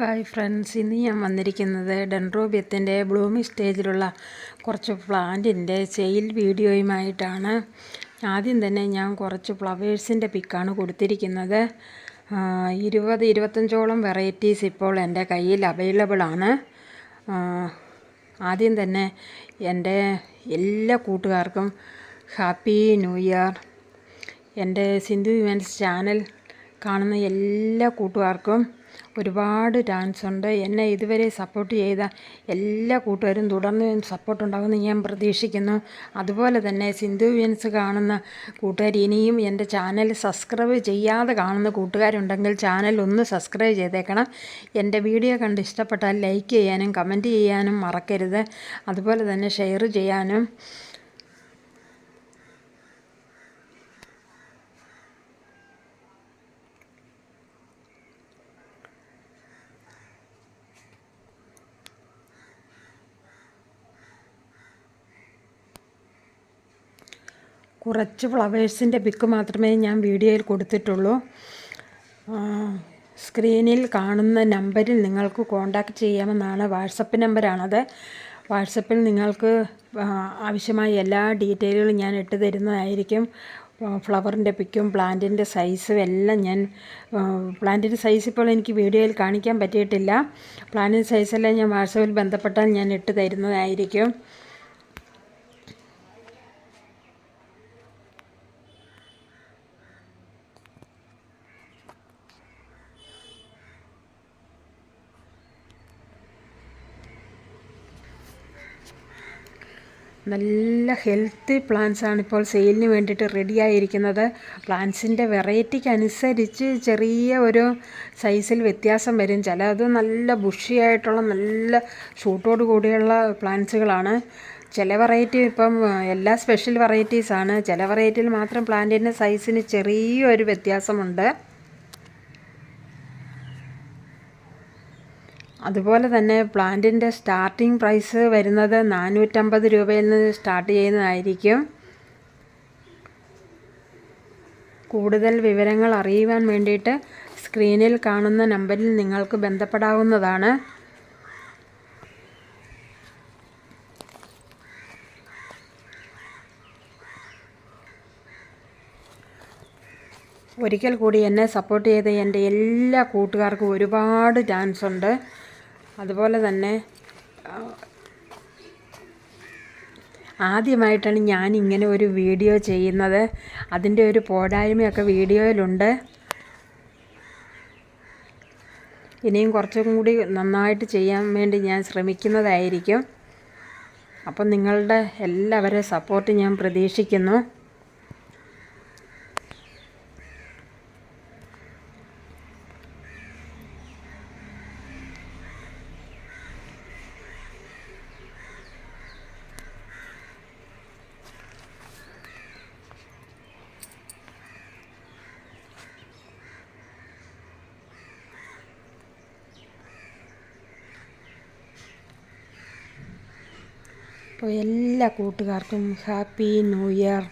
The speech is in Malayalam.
ഹായ് ഫ്രണ്ട്സ് ഇന്ന് ഞാൻ വന്നിരിക്കുന്നത് ഡെൻഡ്രോബിയത്തിന്റെ ബ്ലൂമിംഗ് സ്റ്റേജിലുള്ള കുറച്ച് പ്ലാന്റിന്റെ സെയിൽ വീഡിയോയുമായിട്ടാണ് ആദ്യം തന്നെ ഞാൻ കുറച്ച് ഫ്ലവേഴ്സിന്റെ പിക്കാണ് കൊടുത്തിരിക്കുന്നത്. ഇരുപത് ഇരുപത്തഞ്ചോളം വെറൈറ്റീസ് ഇപ്പോൾ എന്റെ കയ്യിൽ അവൈലബിൾ ആണ്. ആദ്യം തന്നെ എന്റെ എല്ലാ കൂട്ടുകാർക്കും ഹാപ്പി ന്യൂ ഇയർ എന്റെ സിന്ധു വിമൻസ് ചാനൽ കാണുന്ന എല്ലാ കൂട്ടുകാർക്കും ഒരുപാട് ഡാൻസ് ഉണ്ട്. എന്നെ ഇതുവരെ സപ്പോർട്ട് ചെയ്ത എല്ലാ കൂട്ടുകാരും തുടർന്ന് സപ്പോർട്ട് ഉണ്ടാകുമെന്ന് ഞാൻ പ്രതീക്ഷിക്കുന്നു. അതുപോലെ തന്നെ സിന്ധു വിയൻസ് കാണുന്ന കൂട്ടുകാർ ഇനിയും എന്റെ ചാനൽ സബ്സ്ക്രൈബ് ചെയ്യാതെ കാണുന്ന കൂട്ടുകാരുണ്ടെങ്കിൽ ചാനൽ ഒന്ന് സബ്സ്ക്രൈബ് ചെയ്തേക്കണം. എന്റെ വീഡിയോ കണ്ട് ഇഷ്ടപ്പെട്ടാൽ ലൈക്ക് ചെയ്യാനും കമന്റ് ചെയ്യാനും മറക്കരുത്. അതുപോലെ തന്നെ ഷെയർ ചെയ്യാനും കുറച്ച് ഫ്ലവേഴ്സിന്റെ പിക്ക് മാത്രമേ ഞാൻ വീഡിയോയിൽ കൊടുത്തിട്ടുള്ളൂ. സ്ക്രീനിൽ കാണുന്ന നമ്പറിൽ നിങ്ങൾക്ക് കോൺടാക്റ്റ് ചെയ്യാമെന്നാണ്. വാട്സപ്പ് നമ്പറാണത് വാട്സപ്പിൽ നിങ്ങൾക്ക് ആവശ്യമായ എല്ലാ ഡീറ്റെയിലുകളും ഞാൻ ഇട്ട് തരുന്നതായിരിക്കും. ഫ്ലവറിന്റെ പിക്കും പ്ലാന്റിന്റെ സൈസും എല്ലാം ഞാൻ പ്ലാന്റിന്റെ സൈസ് ഇപ്പോൾ എനിക്ക് വീഡിയോയിൽ കാണിക്കാൻ പറ്റിയിട്ടില്ല. പ്ലാന്റിന്റെ സൈസെല്ലാം ഞാൻ വാട്സപ്പിൽ ബന്ധപ്പെട്ടാൽ ഞാൻ ഇട്ട് തരുന്നതായിരിക്കും. നല്ല ഹെൽത്തി പ്ലാന്റ്സ് ആണ് ഇപ്പോൾ സെയിലിന് വേണ്ടിയിട്ട് റെഡി ആയിരിക്കുന്നത്. പ്ലാന്റ്സിന്റെ വെറൈറ്റിക്ക് അനുസരിച്ച് ചെറിയ ഒരു സൈസിൽ വ്യത്യാസം വരും. ചിലത് നല്ല ബുഷിയായിട്ടുള്ള നല്ല ഷൂട്ടോട് കൂടിയുള്ള പ്ലാന്റ്സുകളാണ് ചില വെറൈറ്റി ഇപ്പം എല്ലാ സ്പെഷ്യൽ വെറൈറ്റീസാണ് ചില വെറൈറ്റിയിൽ മാത്രം പ്ലാന്റിന്റെ സൈസിന് ചെറിയൊരു വ്യത്യാസമുണ്ട്. അതുപോലെ തന്നെ പ്ലാന്റിന്റെ സ്റ്റാർട്ടിംഗ് പ്രൈസ് വരുന്നത് നാനൂറ്റമ്പത് രൂപയിൽ നിന്ന് സ്റ്റാർട്ട് ചെയ്യുന്നതായിരിക്കും. കൂടുതൽ വിവരങ്ങൾ അറിയുവാൻ വേണ്ടിയിട്ട് സ്ക്രീനിൽ കാണുന്ന നമ്പറിൽ നിങ്ങൾക്ക് ബന്ധപ്പെടാവുന്നതാണ്. ഒരിക്കൽ കൂടി എന്നെ സപ്പോർട്ട് ചെയ്ത എന്റെ എല്ലാ കൂട്ടുകാർക്കും ഒരുപാട് ചാൻസ് ഉണ്ട്. അതുപോലെ തന്നെ ആദ്യമായിട്ടാണ് ഞാൻ ഇങ്ങനെ ഒരു വീഡിയോ ചെയ്യുന്നത്. അതിന്റെ ഒരു പോരായ്മയൊക്കെ വീഡിയോയിലുണ്ട്. ഇനിയും കുറച്ചും കൂടി നന്നായിട്ട് ചെയ്യാൻ വേണ്ടി ഞാൻ ശ്രമിക്കുന്നതായിരിക്കും. അപ്പം നിങ്ങളുടെ എല്ലാവരെയും സപ്പോർട്ട് ഞാൻ പ്രതീക്ഷിക്കുന്നു. അപ്പോൾ എല്ലാ കൂട്ടുകാർക്കും ഹാപ്പി ന്യൂ ഇയർ.